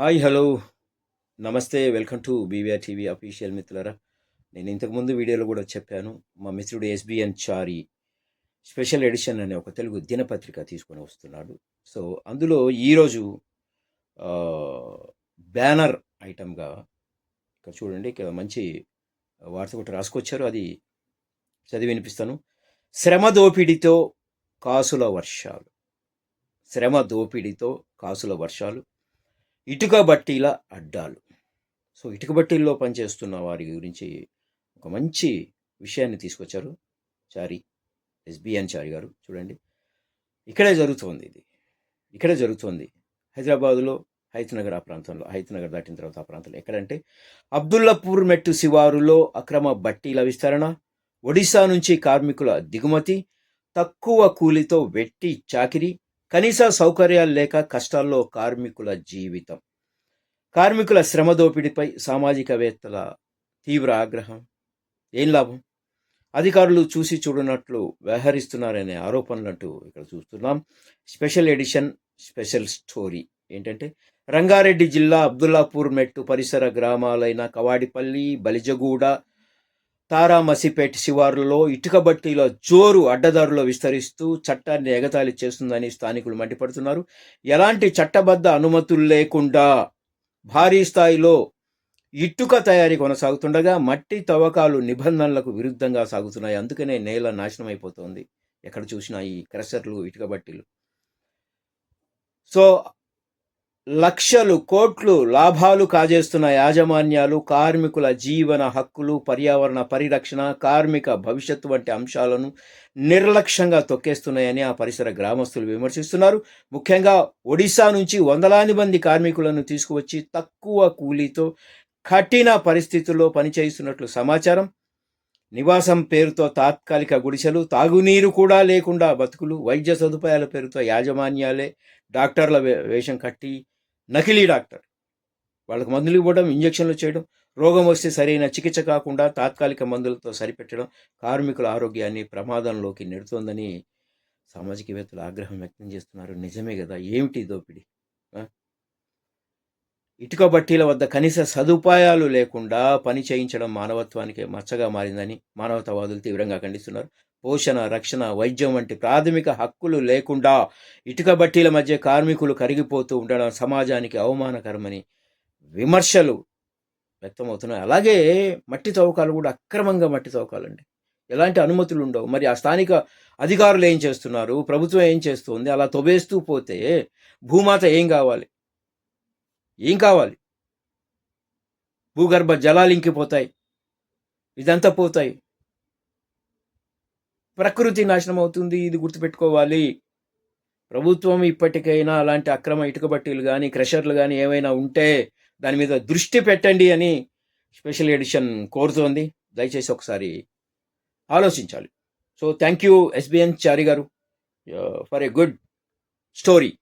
Hi hello. నమస్తే welcome to BVR TV official మిత్రులరా. నేను ఇంతకుముందు వీడియోలో కూడా చెప్పాను మా మిత్రుడు ఎస్బిఎన్ చారి స్పెషల్ ఎడిషన్ అనే ఒక తెలుగు దినపత్రిక తీసుకొని వస్తున్నాడు. సో అందులో ఈరోజు బ్యానర్ ఐటమ్గా ఇక్కడ చూడండి ఇక్కడ మంచి వార్త ఒకటి రాసుకొచ్చారు అది చదివి వినిపిస్తాను. శ్రమ దోపిడీతో కాసుల వర్షాలు. శ్రమ దోపిడీతో కాసుల వర్షాలు. ఇటుక బట్టీల అడ్డాలు. సో ఇటుక బట్టీల్లో పనిచేస్తున్న వారి గురించి ఒక మంచి విషయాన్ని తీసుకొచ్చారు చారి ఎస్బిఎన్ చారి గారు. చూడండి. ఇక్కడే జరుగుతోంది ఇది. ఇక్కడే జరుగుతోంది. హైదరాబాదులో హైత్నగర్ ఆ ప్రాంతంలో హైతనగర్ దాటిన తర్వాత ఆ ప్రాంతంలో. ఎక్కడంటే అబ్దుల్లాపూర్ మెట్టు శివారులో అక్రమ బట్టీల విస్తరణ ఒడిశా నుంచి కార్మికుల దిగుమతి తక్కువ కూలితో వెట్టి చాకిరి కనీస సౌకర్యాలు లేక కష్టాల్లో కార్మికుల జీవితం. కార్మికుల శ్రమ దోపిడీపై సామాజికవేత్తల తీవ్ర ఆగ్రహం. ఏం లాభం? అధికారులు చూసి చూడనట్లు వ్యవహరిస్తున్నారనే ఆరోపణలంటూ ఇక్కడ చూస్తున్నాం. స్పెషల్ ఎడిషన్ స్పెషల్ స్టోరీ ఏంటంటే రంగారెడ్డి జిల్లా అబ్దుల్లాపూర్ మెట్టు పరిసర గ్రామాలైన కవాడిపల్లి బలిజగూడ తారామసిపేట్ శివారులో ఇటుకబట్టీల జోరు అడ్డదారులో విస్తరిస్తూ చట్టాన్ని ఎగతాళి చేస్తుందని స్థానికులు మండిపడుతున్నారు. ఎలాంటి చట్టబద్ధ అనుమతులు లేకుండా భారీ స్థాయిలో ఇటుక తయారీ కొనసాగుతుండగా మట్టి తవ్వకాలు నిబంధనలకు విరుద్ధంగా సాగుతున్నాయి. అందుకనే నేల నాశనం అయిపోతుంది ఎక్కడ చూసినా ఈ క్రషర్లు ఇటుక బట్టీలు. సో లక్షలు కోట్లు లాభాలు కాజేస్తున్న యాజమాన్యాలు కార్మికుల జీవన హక్కులు పర్యావరణ పరిరక్షణ కార్మిక భవిష్యత్తు వంటి అంశాలను నిర్లక్ష్యంగా తొక్కేస్తున్నాయని ఆ పరిసర గ్రామస్తులు విమర్శిస్తున్నారు. ముఖ్యంగా ఒడిశా నుంచి వందలాది మంది కార్మికులను తీసుకువచ్చి తక్కువ కూలీతో కఠిన పరిస్థితుల్లో పనిచేస్తున్నట్లు సమాచారం. నివాసం పేరుతో తాత్కాలిక గుడిసెలు తాగునీరు కూడా లేకుండా బతుకులు వైద్య సదుపాయాల పేరుతో యాజమాన్యాలే డాక్టర్ల వే- వేషం కట్టి నకిలీ డాక్టర్. వాళ్ళకి మందులు ఇవ్వడం ఇంజక్షన్లు చేయడం రోగం వస్తే సరైన చికిత్స కాకుండా తాత్కాలిక మందులతో సరిపెట్టడం కార్మికుల ఆరోగ్యాన్ని ప్రమాదంలోకి నెడుతోందని సామాజికవేత్తలు ఆగ్రహం వ్యక్తం చేస్తున్నారు. నిజమే కదా ఏమిటి దోపిడీ? ఇటుక బట్టీల వద్ద కనీస సదుపాయాలు లేకుండా పని చేయించడం మానవత్వానికి మచ్చగా మారిందని మానవతావాదులు తీవ్రంగా ఖండిస్తున్నారు. పోషణ రక్షణ వైద్యం వంటి ప్రాథమిక హక్కులు లేకుండా ఇటుక బట్టీల మధ్య కార్మికులు కరిగిపోతూ ఉండడం సమాజానికి అవమానకరమని విమర్శలు వ్యక్తమవుతున్నాయి. అలాగే మట్టి తవ్వకాలు కూడా అక్రమంగా మట్టి తవ్వకాలండి. ఎలాంటి అనుమతులు ఉండవు. మరి ఆ స్థానిక అధికారులు ఏం చేస్తున్నారు? ప్రభుత్వం ఏం చేస్తుంది? అలా తొబేస్తూ పోతే భూమాత ఏం కావాలి? ఏం కావాలి? భూగర్భ జలాలు ఇంకిపోతాయి. ఇదంతా పోతాయి. ప్రకృతి నాశనం అవుతుంది ఇది గుర్తుపెట్టుకోవాలి. ప్రభుత్వం ఇప్పటికైనా అలాంటి అక్రమ ఇటుకబట్టీలు కానీ క్రషర్లు కానీ ఏమైనా ఉంటే దాని మీద దృష్టి పెట్టండి అని స్పెషల్ ఎడిషన్ కోరుతోంది. దయచేసి ఒకసారి ఆలోచించాలి. So thank you SBN Chari గారు ఫర్ ఎ గుడ్ స్టోరీ.